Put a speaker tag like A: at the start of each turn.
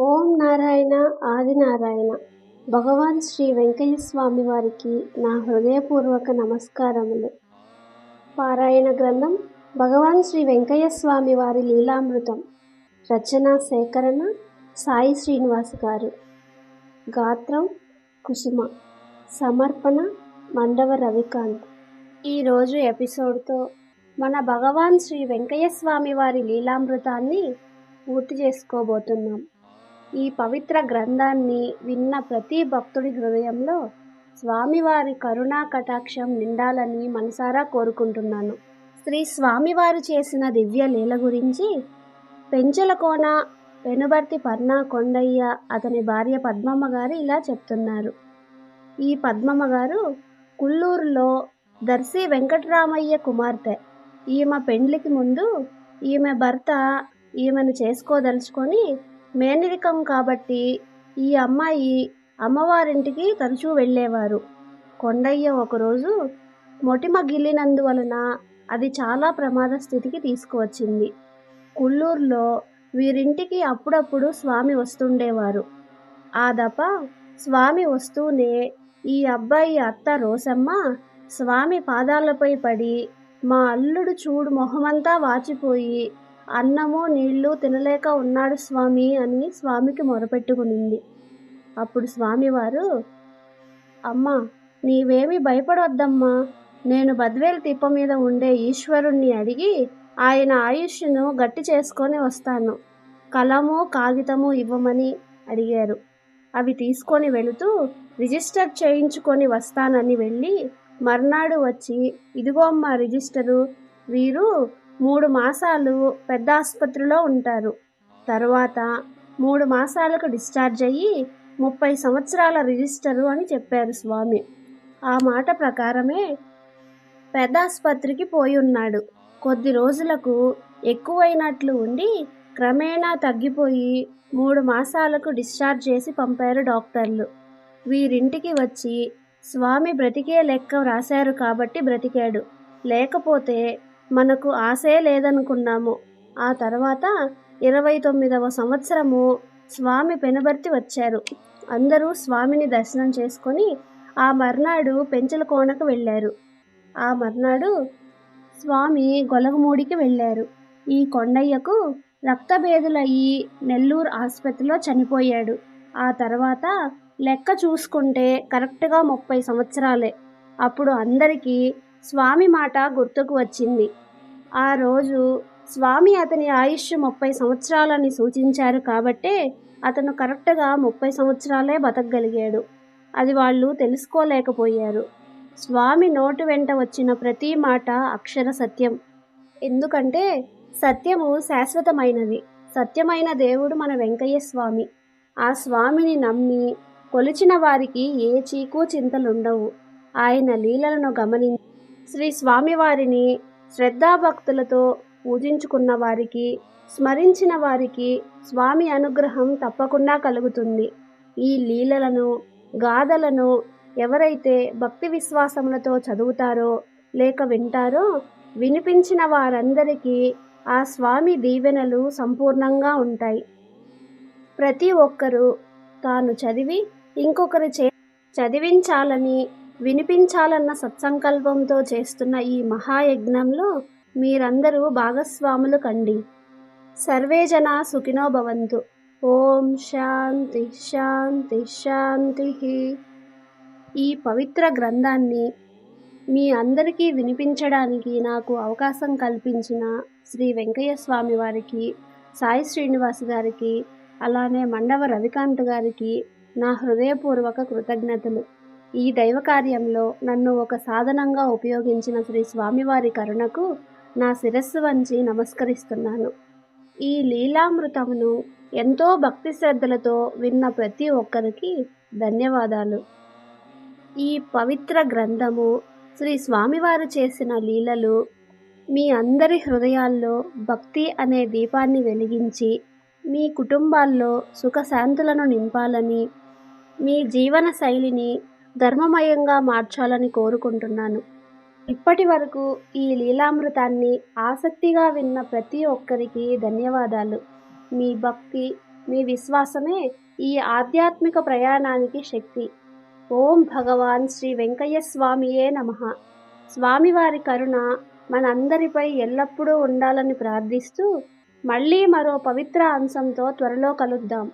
A: ఓం నారాయణ ఆదినారాయణ భగవాన్ శ్రీ వెంకయ్య స్వామి వారికి నా హృదయపూర్వక నమస్కారములు. పారాయణ గ్రంథం భగవాన్ శ్రీ వెంకయ్య స్వామి వారి లీలామృతం. రచన సేకరణ సాయి శ్రీనివాస్ గారు. గాత్రం కుసుమ. సమర్పణ మండవ రవికాంత్. ఈరోజు ఎపిసోడ్తో మన భగవాన్ శ్రీ వెంకయ్య స్వామి వారి లీలామృతాన్ని పూర్తి చేసుకోబోతున్నాం. ఈ పవిత్ర గ్రంథాన్ని విన్న ప్రతి భక్తుడి హృదయంలో స్వామివారి కరుణా కటాక్షం నిండాలని మనసారా కోరుకుంటున్నాను. శ్రీ స్వామివారు చేసిన దివ్య లీల గురించి పెంచలకోన పెనుబర్తి పర్ణ కొండయ్య అతని భార్య పద్మమ్మ గారు ఇలా చెప్తున్నారు. ఈ పద్మమ్మ గారు కుల్లూరులో దర్శి వెంకటరామయ్య కుమార్తె. ఈమె పెండ్లికి ముందు ఈమె భర్త ఈమెను చేసుకోదలుచుకొని మేనరికం కాబట్టి ఈ అమ్మాయి అమ్మవారింటికి తరచూ వెళ్ళేవారు. కొండయ్య ఒకరోజు మొటిమ గిల్లినందువలన అది చాలా ప్రమాద స్థితికి తీసుకువచ్చింది. కుల్లూరులో వీరింటికి అప్పుడప్పుడు స్వామి వస్తుండేవారు. ఆ దప స్వామి వస్తూనే ఈ అబ్బాయి అత్త రోసమ్మ స్వామి పాదాలపై పడి మా అల్లుడు చూడు మొహమంతా వాచిపోయి అన్నము నీళ్ళు తినలేక ఉన్నాడు స్వామి అని స్వామికి మొరపెట్టుకునింది. అప్పుడు స్వామివారు అమ్మా నీవేమి భయపడొద్దమ్మా. నేను బద్వేలు తిప్ప మీద ఉండే ఈశ్వరుణ్ణి అడిగి ఆయన ఆయుష్ను గట్టి చేసుకొని వస్తాను. కలము కాగితము ఇవ్వమని అడిగారు. అవి తీసుకొని వెళుతూ రిజిస్టర్ చేయించుకొని వస్తానని వెళ్ళి మర్నాడు వచ్చి ఇదిగో అమ్మ రిజిస్టరు వీరు మూడు మాసాలు పెద్ద ఆసుపత్రిలో ఉంటారు. తర్వాత మూడు మాసాలకు డిశ్చార్జ్ అయ్యి ముప్పై సంవత్సరాల రిజిస్టరు అని చెప్పారు స్వామి. ఆ మాట ప్రకారమే పెద్ద ఆసుపత్రికి పోయి ఉన్నాడు. కొద్ది రోజులకు ఎక్కువైనట్లు ఉండి క్రమేణా తగ్గిపోయి మూడు మాసాలకు డిశ్చార్జ్ చేసి పంపారు డాక్టర్లు. వీరింటికి వచ్చి స్వామి బ్రతికే లెక్క వ్రాశారు కాబట్టి బ్రతికాడు. లేకపోతే మనకు ఆశే లేదనుకున్నాము. ఆ తర్వాత ఇరవై తొమ్మిదవ సంవత్సరము స్వామి పెనుబర్తి వచ్చారు. అందరూ స్వామిని దర్శనం చేసుకొని ఆ మర్నాడు పెంచలకోనకు వెళ్ళారు. ఆ మర్నాడు స్వామి గొలగమూడికి వెళ్ళారు. ఈ కొండయ్యకు రక్తభేదులయ్యి నెల్లూరు ఆసుపత్రిలో చనిపోయాడు. ఆ తర్వాత లెక్క చూసుకుంటే కరెక్ట్గా ముప్పై సంవత్సరాలే. అప్పుడు అందరికీ స్వామి మాట గుర్తుకు వచ్చింది. ఆ రోజు స్వామి అతని ఆయుష్ ముప్పై సంవత్సరాలని సూచించారు కాబట్టే అతను కరెక్ట్గా ముప్పై సంవత్సరాలే బతకగలిగాడు. అది వాళ్ళు తెలుసుకోలేకపోయారు. స్వామి నోటి వెంట వచ్చిన ప్రతి మాట అక్షర సత్యం. ఎందుకంటే సత్యము శాశ్వతమైనది. సత్యమైన దేవుడు మన వెంకయ్య స్వామి. ఆ స్వామిని నమ్మి కొలిచిన వారికి ఏ చీకు చింతలుండవు. ఆయన లీలలను గమనించి శ్రీ స్వామివారిని శ్రద్ధాభక్తులతో పూజించుకున్న వారికి స్మరించిన వారికి స్వామి అనుగ్రహం తప్పకుండా కలుగుతుంది. ఈ లీలలను గాథలను ఎవరైతే భక్తి విశ్వాసములతో చదువుతారో లేక వింటారో వినిపించిన వారందరికీ ఆ స్వామి దీవెనలు సంపూర్ణంగా ఉంటాయి. ప్రతి ఒక్కరూ తాను చదివి ఇంకొకరి చే చదివించాలని వినిపించాలన్న సత్సంకల్పంతో చేస్తున్న ఈ మహాయజ్ఞంలో మీరందరూ భాగస్వాములు కండి. సర్వే జన సుఖినో భవంతు. ఓం శాంతి శాంతి శాంతి ఈ పవిత్ర గ్రంథాన్ని మీ అందరికీ వినిపించడానికి నాకు అవకాశం కల్పించిన శ్రీ వెంకయ్య స్వామి వారికి సాయి శ్రీనివాస్ గారికి అలానే మండవ రవికాంత్ గారికి నా హృదయపూర్వక కృతజ్ఞతలు. ఈ దైవ కార్యంలో నన్ను ఒక సాధనంగా ఉపయోగించిన శ్రీ స్వామివారి కరుణకు నా శిరస్సు వంచి నమస్కరిస్తున్నాను. ఈ లీలామృతమును ఎంతో భక్తి శ్రద్ధలతో విన్న ప్రతి ఒక్కరికి ధన్యవాదాలు. ఈ పవిత్ర గ్రంథము శ్రీ స్వామివారు చేసిన లీలలు మీ అందరి హృదయాల్లో భక్తి అనే దీపాన్ని వెలిగించి మీ కుటుంబాల్లో సుఖశాంతులను నింపాలని మీ జీవన శైలిని ధర్మమయంగా మార్చాలని కోరుకుంటున్నాను. ఇప్పటి వరకు ఈ లీలామృతాన్ని ఆసక్తిగా విన్న ప్రతి ఒక్కరికి ధన్యవాదాలు. మీ భక్తి మీ విశ్వాసమే ఈ ఆధ్యాత్మిక ప్రయాణానికి శక్తి. ఓం భగవాన్ శ్రీ వెంకయ్య స్వామియే నమ. స్వామివారి కరుణ మనందరిపై ఎల్లప్పుడూ ఉండాలని ప్రార్థిస్తూ మళ్ళీ మరో పవిత్ర అంశంతో త్వరలో కలుద్దాం.